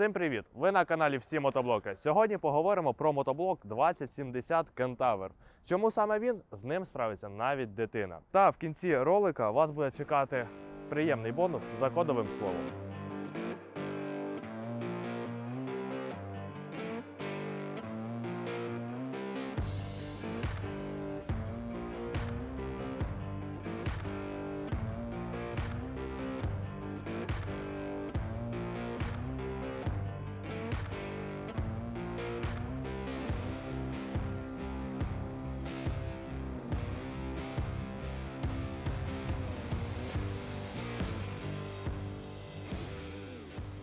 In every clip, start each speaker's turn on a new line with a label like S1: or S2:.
S1: Всім привіт! Ви на каналі Всі Мотоблоки. Сьогодні поговоримо про мотоблок 2070 Кентавер. Чому саме він? З ним справиться навіть дитина. Та в кінці ролика вас буде чекати приємний бонус за кодовим словом.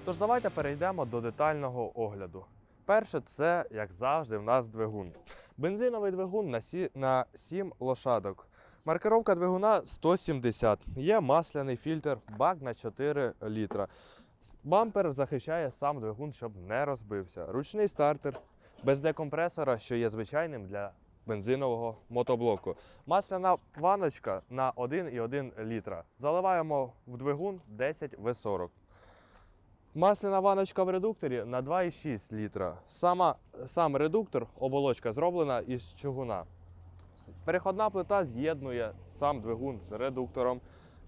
S1: Тож давайте перейдемо до детального огляду. Перше, це, як завжди, в нас двигун. Бензиновий двигун на, сі... на 7 лошадок. Маркировка двигуна 170. Є масляний фільтр, бак на 4 літра. Бампер захищає сам двигун, щоб не розбився. Ручний стартер без декомпресора, що є звичайним для бензинового мотоблоку. Масляна ваночка на 1,1 літра. Заливаємо в двигун 10 В40. Масляна ваночка в редукторі на 2,6 літра. Сама, сам редуктор, оболочка зроблена із чугуна. Переходна плита з'єднує сам двигун з редуктором.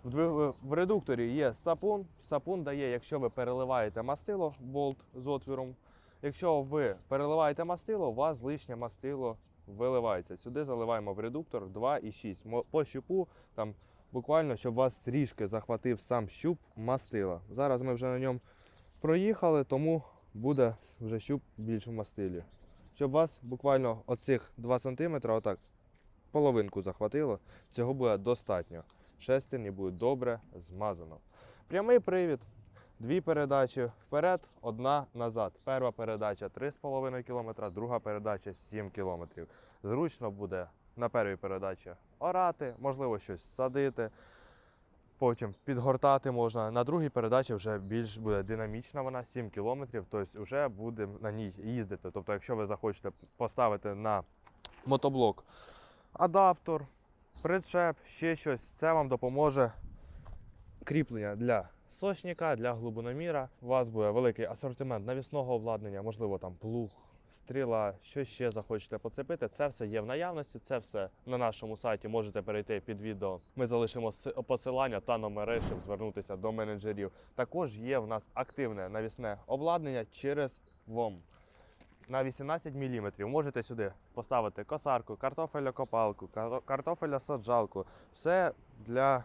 S1: В, редукторі є сапун. Сапун дає, якщо ви переливаєте мастило, болт з отвіром. Якщо ви переливаєте мастило, у вас лишнє мастило виливається. Сюди заливаємо в редуктор 2,6. По щупу там буквально, щоб вас трішки захватив сам щуп мастила. Зараз ми вже на ньому проїхали, тому буде вже щуп в мастилі. Щоб вас буквально оцих 2 см, отак, половинку захватило, цього буде достатньо. Шестерні буде добре змазано. Прямий привід, дві передачі вперед, одна назад. Перша передача 3,5 км, друга передача 7 км. Зручно буде на першій передачі орати, можливо, щось садити. Потім підгортати можна. На другій передачі вже більш буде динамічна вона, 7 км, тобто вже буде на ній їздити. Тобто, якщо ви захочете поставити на мотоблок адаптор, причеп, ще щось, це вам допоможе кріплення для сошника, для глибиноміра. У вас буде великий асортимент навісного обладнання, можливо, там плуг, стріла, що ще захочете поцепити. Це все є в наявності, це все на нашому сайті можете перейти під відео. Ми залишимо посилання та номери, щоб звернутися до менеджерів. Також є в нас активне навісне обладнання через ВОМ. На 18 мм можете сюди поставити косарку, картофелякопалку, кар- картофелясаджалку. Все для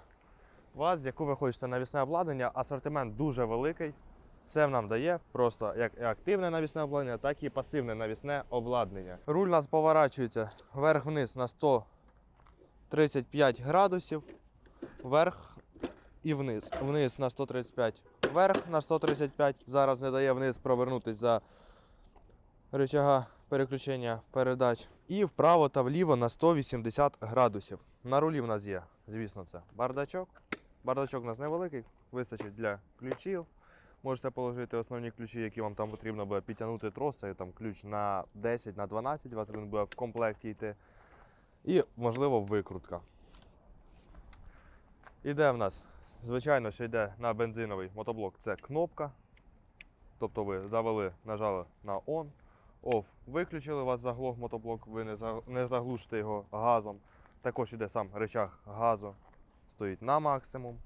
S1: вас, яку ви хочете навісне обладнання. Асортимент дуже великий. Це нам дає просто як активне навісне обладнання, так і пасивне навісне обладнання. Руль у нас поворачується вверх-вниз на 135 градусів, вверх і вниз. Вниз на 135, вверх на 135. Зараз не дає вниз провернутися за рычага переключення передач. І вправо та вліво на 180 градусів. На рулі в нас є, звісно, це бардачок. Бардачок у нас невеликий, вистачить для ключів. Можете положити основні ключі, які вам там потрібно буде підтягнути трос, це там ключ на 10, на 12, у вас він буде в комплекті йти. І, можливо, викрутка. Іде в нас, звичайно, що йде на бензиновий мотоблок. Це кнопка. Тобто ви завели, нажали на ON, OFF, виключили у вас заглох мотоблок, ви не, заглушите його газом. Також йде сам рычаг газу. Стоїть на максимум,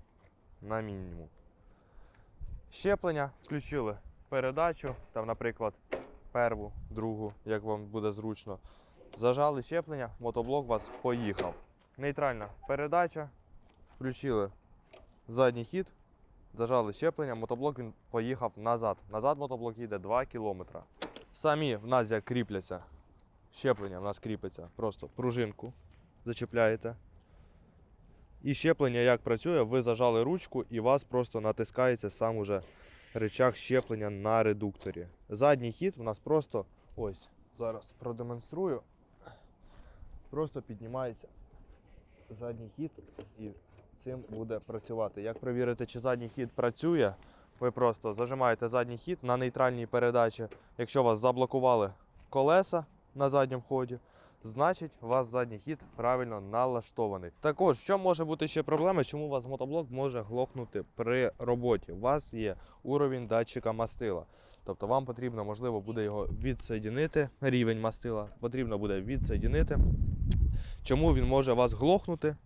S1: на мінімум. Щеплення включили передачу, там, наприклад, перву, другу, як вам буде зручно. Зажали щеплення, мотоблок у вас поїхав. Нейтральна передача. Включили задній хід, зажали щеплення, мотоблок він поїхав назад. Назад мотоблок їде 2 км. Самі в нас як кріпляться. Щеплення в нас кріпиться. Просто пружинку зачепляєте. І щеплення як працює, ви зажали ручку і вас просто натискається сам уже рычаг щеплення на редукторі. Задній хід в нас просто ось, зараз продемонструю. Просто піднімається задній хід і цим буде працювати. Як перевірити, чи задній хід працює, ви просто зажимаєте задній хід на нейтральній передачі. Якщо вас заблокували колеса на задньому ході, значить у вас задній хід правильно налаштований. Також, що може бути ще проблема, чому у вас мотоблок може глохнути при роботі? У вас є уровень датчика мастила. Тобто вам потрібно, можливо, буде його відсоєдінити, рівень мастила, потрібно буде відсоєдінити. Чому він може вас глохнути?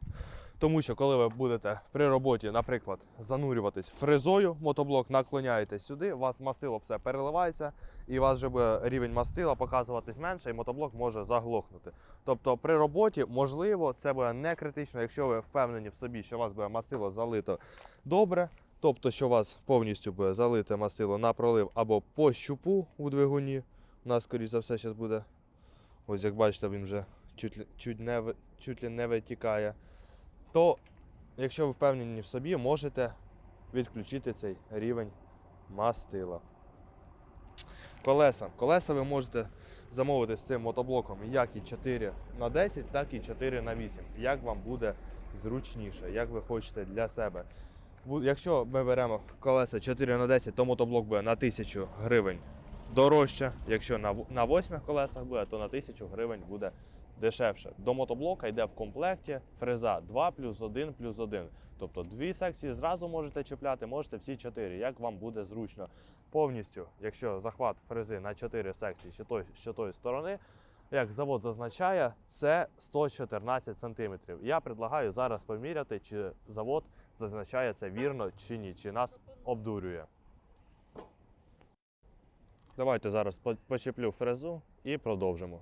S1: Тому що коли ви будете при роботі, наприклад, занурюватись фрезою, мотоблок наклоняєтесь сюди, у вас мастило все переливається, і у вас буде рівень мастила показуватись менше, і мотоблок може заглохнути. Тобто при роботі, можливо, це буде не критично, якщо ви впевнені в собі, що у вас буде мастило залито добре, тобто, що у вас повністю буде залите мастило на пролив або по щупу у двигуні. У нас, скоріш за все, зараз буде. Ось як бачите, він вже чуть, чуть, не, чуть не витікає. То, якщо ви впевнені в собі, можете відключити цей рівень мастила. Колеса. Колеса ви можете замовити з цим мотоблоком як і 4 на 10, так і 4 на 8. Як вам буде зручніше, як ви хочете для себе. Якщо ми беремо колеса 4 на 10, то мотоблок буде на 1000 гривень дорожче. Якщо на, на 8 колесах буде, то на 1000 гривень буде дешевше. До мотоблока йде в комплекті фреза 2 плюс 1 плюс 1. Тобто дві секції зразу можете чіпляти, можете всі чотири, як вам буде зручно. Повністю, якщо захват фрези на 4 секції з тої, з тої сторони, як завод зазначає, це 114 см. Я предлагаю зараз поміряти, чи завод зазначає це вірно чи ні, чи нас обдурює. Давайте зараз почеплю фрезу і продовжимо.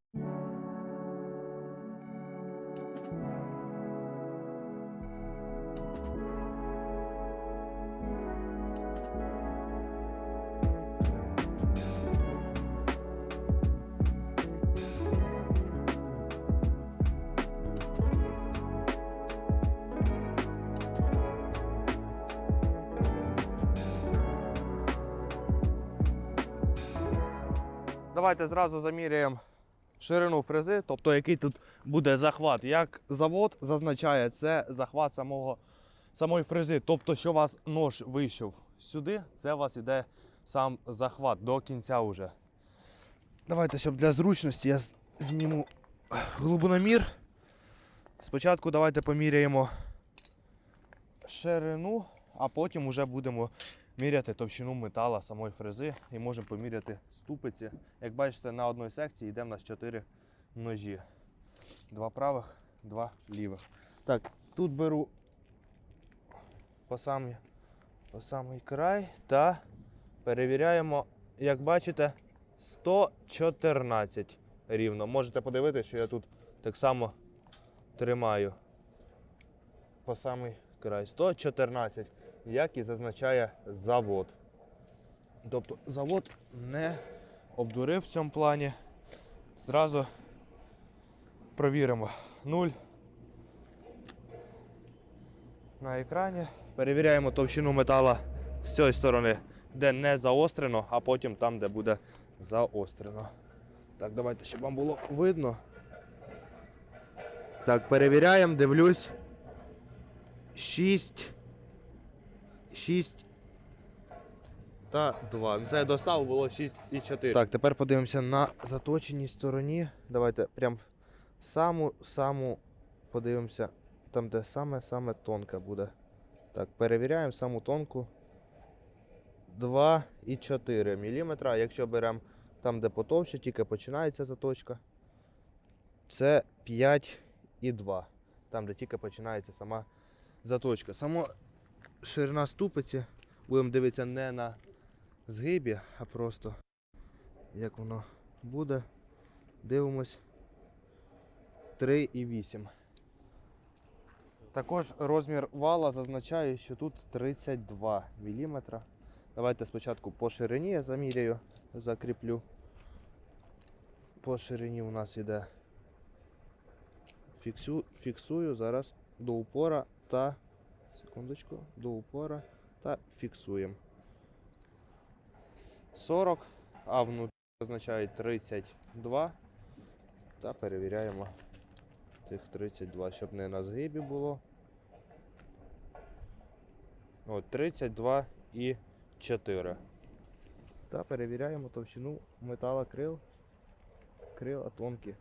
S1: Давайте зразу заміряємо ширину фрези, тобто який тут буде захват. Як завод зазначає, це захват самого, самої фрези. Тобто, що у вас нож вийшов сюди, це у вас іде сам захват до кінця вже. Давайте, щоб для зручності я зніму глибиномір. Спочатку давайте поміряємо ширину, а потім вже будемо міряти товщину метала самої фрези і можемо поміряти ступиці. Як бачите, на одній секції йде в нас 4 ножі. Два правих, два лівих. Так, тут беру по самий, по самий край та перевіряємо, як бачите, 114 рівно. Можете подивитися, що я тут так само тримаю по самий край. 114 як і зазначає завод. Тобто завод не обдурив в цьому плані. Зразу провіримо 0 на екрані. Перевіряємо товщину метала з цієї сторони, де не заострено, а потім там, де буде заострено. Так, давайте, щоб вам було видно. Так, перевіряємо, дивлюсь. 6 6 та 2. Це я достав, було 6 і 4. Так, тепер подивимося на заточеній стороні. Давайте прям саму саму подивимося там, де саме-саме тонка буде. Так, перевіряємо саму тонку. 2 і 4 мм. Якщо беремо там, де потовще, тільки починається заточка. Це 5 і 2. Там, де тільки починається сама заточка. Само ширина ступиці. Будемо дивитися не на згибі, а просто як воно буде. Дивимось 3,8. Також розмір вала зазначає, що тут 32 мм. Давайте спочатку по ширині я заміряю, закріплю. По ширині у нас іде фіксу, фіксую зараз до упора та секундочку, до упора та фіксуємо. 40, а внутрі означає 32. Та перевіряємо тих 32, щоб не на згибі було. От 32 і 4. Та перевіряємо товщину метала крил. Крила тонкі.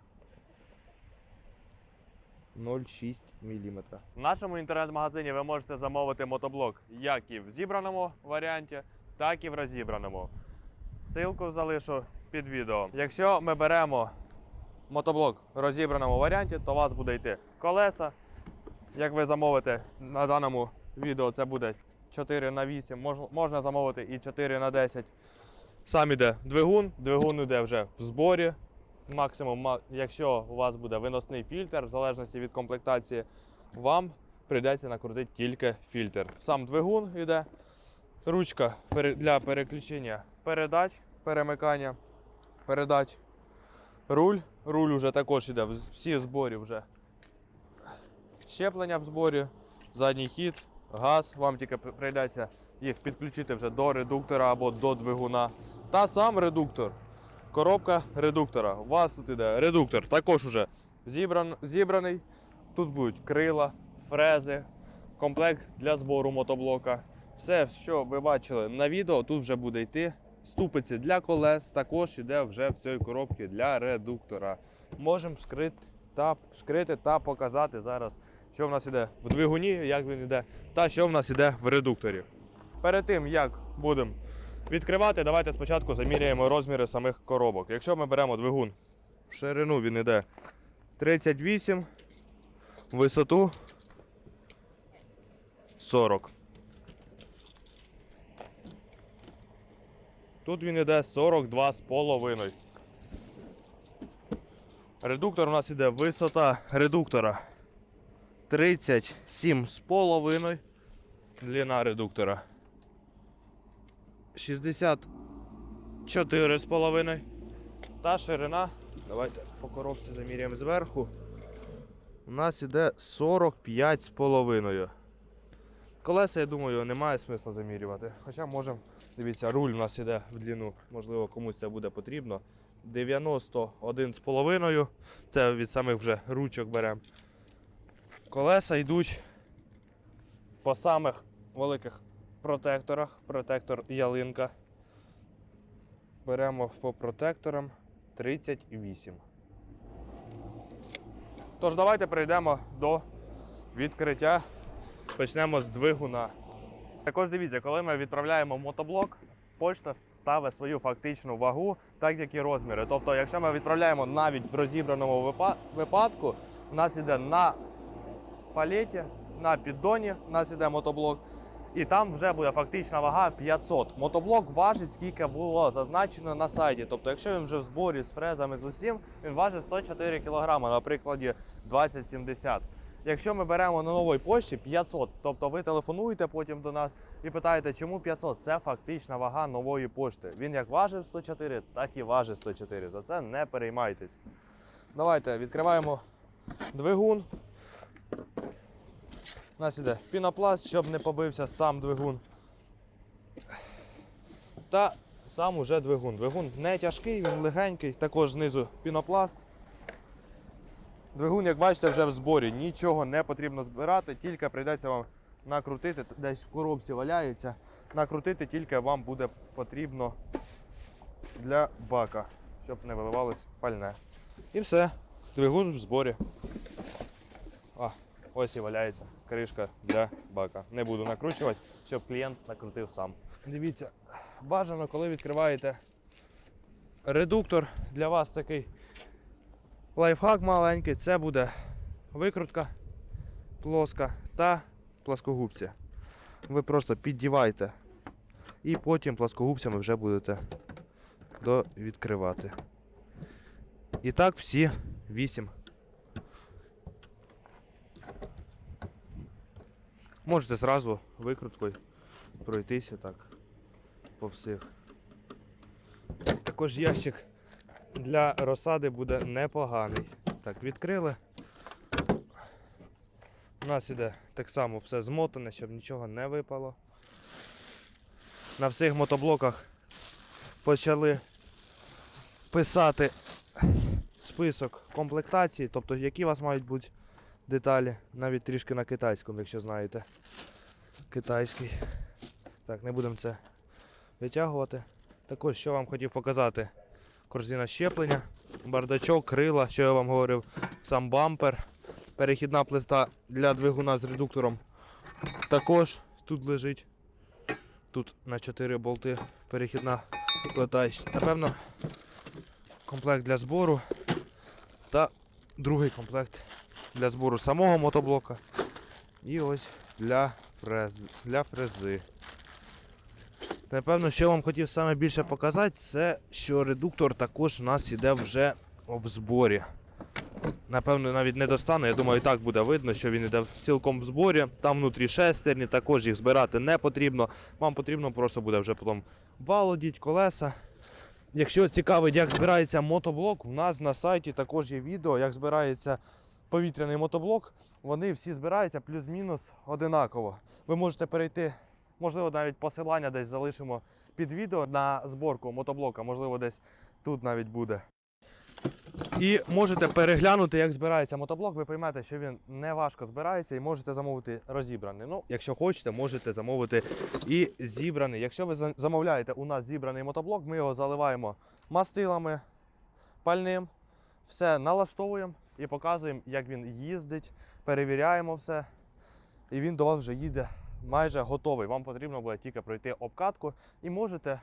S1: 0,6 мм. В нашому інтернет-магазині ви можете замовити мотоблок як і в зібраному варіанті, так і в розібраному. ссылку залишу під відео. Якщо ми беремо мотоблок в розібраному варіанті, то у вас буде йти колеса. Як ви замовите на даному відео, це буде 4 на 8 можна замовити і 4 на 10 Сам іде двигун, двигун іде вже в зборі. Максимум, якщо у вас буде виносний фільтр, в залежності від комплектації, вам прийдеться накрутити тільки фільтр. Сам двигун йде, ручка для переключення передач, перемикання передач, руль. Руль вже також іде, в- всі в зборі вже. Щеплення в зборі, задній хід, газ. Вам тільки прийдеться їх підключити вже до редуктора або до двигуна. Та сам редуктор. Коробка редуктора. У вас тут іде редуктор, також уже зібран, зібраний. Тут будуть крила, фрези, комплект для збору мотоблока. Все, що ви бачили на відео, тут вже буде йти. Ступиці для колес, також іде вже в цій коробці для редуктора. Можемо вскрити та, вскрити та показати зараз, що в нас іде в двигуні, як він іде, та що в нас іде в редукторі. Перед тим, як будемо відкривати, давайте спочатку заміряємо розміри самих коробок. Якщо ми беремо двигун, в ширину він іде 38, висоту 40. Тут він іде 42,5. Редуктор у нас іде висота редуктора 37,5. Длина редуктора 64,5. Та ширина. Давайте по коробці заміряємо зверху. У нас іде 45,5. Колеса, я думаю, немає смисла замірювати. Хоча можемо, дивіться, руль у нас іде в длину, можливо, комусь це буде потрібно. 91,5. Це від самих вже ручок беремо. Колеса йдуть по самих великих протекторах. Протектор ялинка. Беремо по протекторам 38. Тож, давайте перейдемо до відкриття. Почнемо з двигуна. Також дивіться, коли ми відправляємо мотоблок, почта ставить свою фактичну вагу, так як і розміри. Тобто, якщо ми відправляємо навіть в розібраному випадку, у нас іде на палеті, на піддоні, у нас іде мотоблок, і там вже буде фактична вага 500. Мотоблок важить, скільки було зазначено на сайті. Тобто, якщо він вже в зборі з фрезами з усім, він важить 104 кг, на прикладі 2070. Якщо ми беремо на новій пошті 500, тобто ви телефонуєте потім до нас і питаєте, чому 500? Це фактична вага нової пошти. Він як важив 104, так і важить 104. За це не переймайтесь. Давайте відкриваємо двигун. У нас іде пінопласт, щоб не побився сам двигун. Та сам уже двигун. Двигун не тяжкий, він легенький, також знизу пінопласт. Двигун, як бачите, вже в зборі. Нічого не потрібно збирати, тільки прийдеться вам накрутити, десь в коробці валяється. Накрутити тільки вам буде потрібно для бака, щоб не виливалось пальне. І все. Двигун в зборі. А, ось і валяється кришка для бака. Не буду накручувати, щоб клієнт накрутив сам. Дивіться, бажано, коли відкриваєте редуктор, для вас такий лайфхак маленький, це буде викрутка плоска та плоскогубці. Ви просто піддівайте і потім плоскогубцями вже будете до відкривати. І так всі 8. Можете зразу викруткою пройтися так по всіх. Також ящик для розсади буде непоганий. Так, відкрили. У нас іде так само все змотане, щоб нічого не випало. На всіх мотоблоках почали писати список комплектації, тобто які у вас мають бути деталі, навіть трішки на китайському, якщо знаєте. Китайський. Так, не будемо це витягувати. Також що вам хотів показати. Корзина щеплення, бардачок, крила, що я вам говорив, сам бампер, перехідна плиста для двигуна з редуктором. Також тут лежить. Тут на 4 болти перехідна летаючий. Напевно, комплект для збору та другий комплект для збору самого мотоблока. І ось для, фрез, для фрези. Напевно, що я вам хотів саме більше показати, це що редуктор також у нас іде вже в зборі. Напевно, навіть не достану. Я думаю, і так буде видно, що він іде цілком в зборі. Там внутрі шестерні, також їх збирати не потрібно. Вам потрібно просто буде вже потім валодіть колеса. Якщо цікавить, як збирається мотоблок, у нас на сайті також є відео, як збирається повітряний мотоблок. Вони всі збираються плюс-мінус одинаково. Ви можете перейти, можливо, навіть посилання десь залишимо під відео на зборку мотоблока, можливо, десь тут навіть буде. І можете переглянути, як збирається мотоблок. Ви поймете, що він не важко збирається і можете замовити розібраний. Ну, якщо хочете, можете замовити і зібраний. Якщо ви замовляєте у нас зібраний мотоблок, ми його заливаємо мастилами, пальним, все налаштовуємо і показуємо, як він їздить, перевіряємо все. І він до вас вже їде майже готовий. Вам потрібно буде тільки пройти обкатку і можете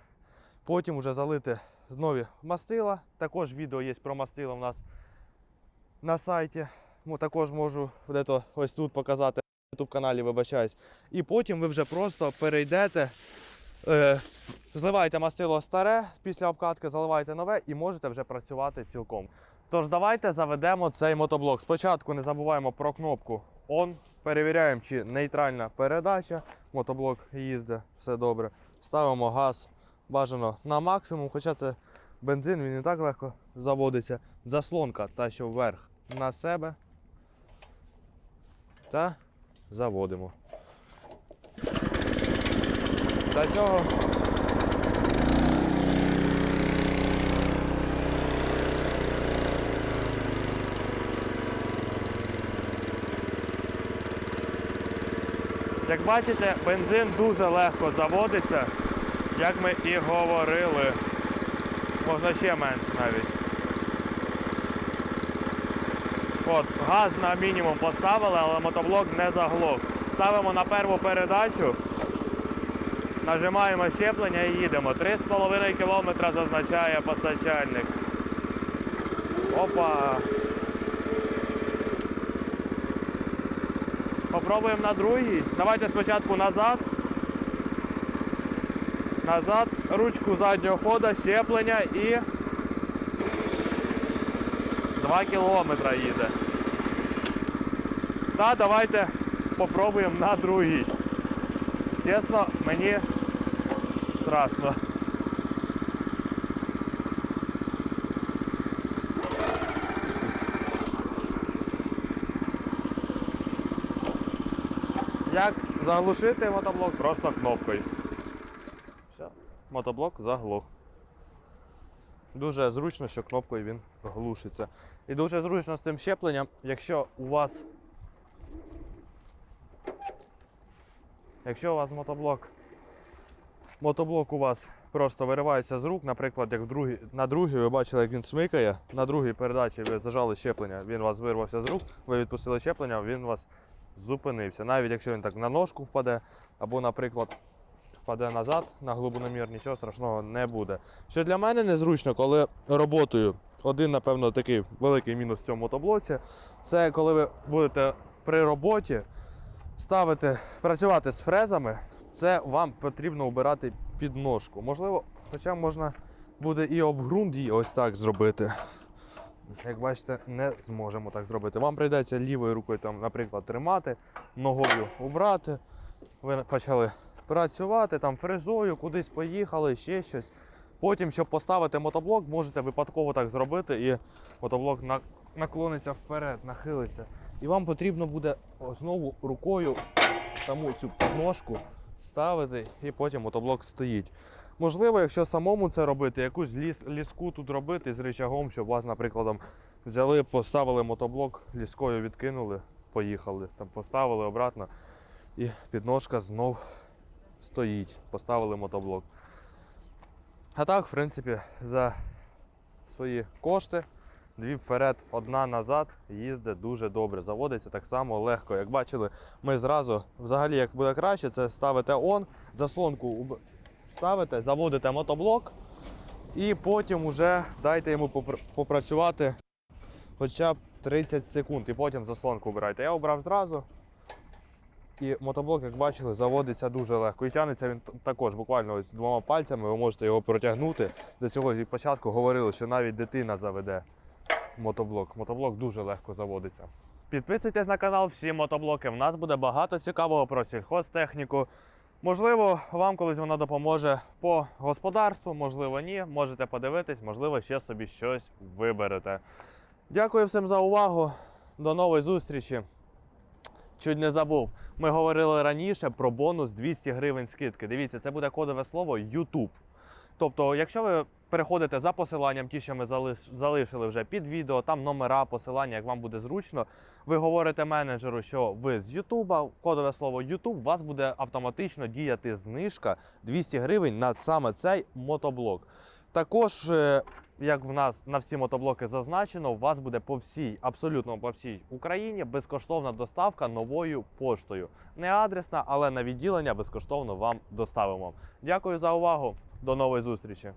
S1: потім вже залити знову мастила. Також відео є про мастила у нас на сайті. Також можу де-то ось тут показати на YouTube каналі, вибачаюсь. І потім ви вже просто перейдете, е, зливаєте мастило старе після обкатки, заливаєте нове і можете вже працювати цілком. Тож давайте заведемо цей мотоблок. Спочатку не забуваємо про кнопку ON. Перевіряємо, чи нейтральна передача. Мотоблок їздить, все добре. Ставимо газ бажано на максимум, хоча це бензин, він не так легко заводиться. Заслонка та що вверх на себе. Та заводимо. Для цього Як бачите, бензин дуже легко заводиться, як ми і говорили. Можна ще менше навіть. От, газ на мінімум поставили, але мотоблок не заглох. Ставимо на перву передачу, нажимаємо щеплення і їдемо. 3,5 км зазначає постачальник. Опа! Попробуємо на другий. Давайте спочатку назад. Назад, ручку заднього хода, щеплення і 2 кілометри їде. Та давайте попробуємо на другий. Чесно, мені страшно. Як заглушити мотоблок? Просто кнопкою. Все, мотоблок заглох. Дуже зручно, що кнопкою він глушиться. І дуже зручно з цим щепленням, якщо у вас. Якщо у вас мотоблок. Мотоблок у вас просто виривається з рук, наприклад, як в другій, на другій ви бачили, як він смикає, на другій передачі ви зажали щеплення, він у вас вирвався з рук, ви відпустили щеплення, він у вас зупинився. Навіть якщо він так на ножку впаде, або, наприклад, впаде назад на глибиномір, нічого страшного не буде. Що для мене незручно, коли роботою, один, напевно, такий великий мінус в цьому мотоблоці, це коли ви будете при роботі ставити, працювати з фрезами, це вам потрібно обирати підножку. Можливо, хоча можна буде і обґрунт її ось так зробити. Як бачите, не зможемо так зробити. Вам прийдеться лівою рукою, там, наприклад, тримати, ногою убрати. Ви почали працювати там фрезою, кудись поїхали, ще щось. Потім, щоб поставити мотоблок, можете випадково так зробити, і мотоблок наклониться вперед, нахилиться. І вам потрібно буде знову рукою саму цю підножку ставити, і потім мотоблок стоїть. Можливо, якщо самому це робити, якусь ліс, ліску тут робити з рычагом, щоб вас, наприклад, взяли, поставили мотоблок, ліскою відкинули, поїхали, там поставили обратно, і підножка знов стоїть. Поставили мотоблок. А так, в принципі, за свої кошти, дві вперед, одна назад, їздить дуже добре. Заводиться так само легко. Як бачили, ми зразу, взагалі, як буде краще, це ставите он, заслонку ставите, заводите мотоблок, І потім уже дайте йому попрацювати хоча б 30 секунд, і потім заслонку обирайте. Я обрав зразу. І мотоблок, як бачили, заводиться дуже легко. І тягнеться він також буквально ось двома пальцями. Ви можете його протягнути. До цього від початку говорили, що навіть дитина заведе мотоблок. Мотоблок дуже легко заводиться. Підписуйтесь на канал всі мотоблоки. В нас буде багато цікавого про сільхозтехніку. Можливо, вам колись вона допоможе по господарству, можливо, ні. Можете подивитись, можливо, ще собі щось виберете. Дякую всім за увагу. До нової зустрічі. Чуть не забув. Ми говорили раніше про бонус 200 гривень скидки. Дивіться, це буде кодове слово YouTube. Тобто, якщо ви переходите за посиланням, ті, що ми залиш- залишили вже під відео, там номера, посилання, як вам буде зручно, ви говорите менеджеру, що ви з YouTube, кодове слово YouTube, у вас буде автоматично діяти знижка 200 гривень на саме цей мотоблок. Також, е, як в нас на всі мотоблоки зазначено, у вас буде по всій, абсолютно по всій Україні безкоштовна доставка новою поштою. Не адресна, але на відділення безкоштовно вам доставимо. Дякую за увагу. До нової зустрічі.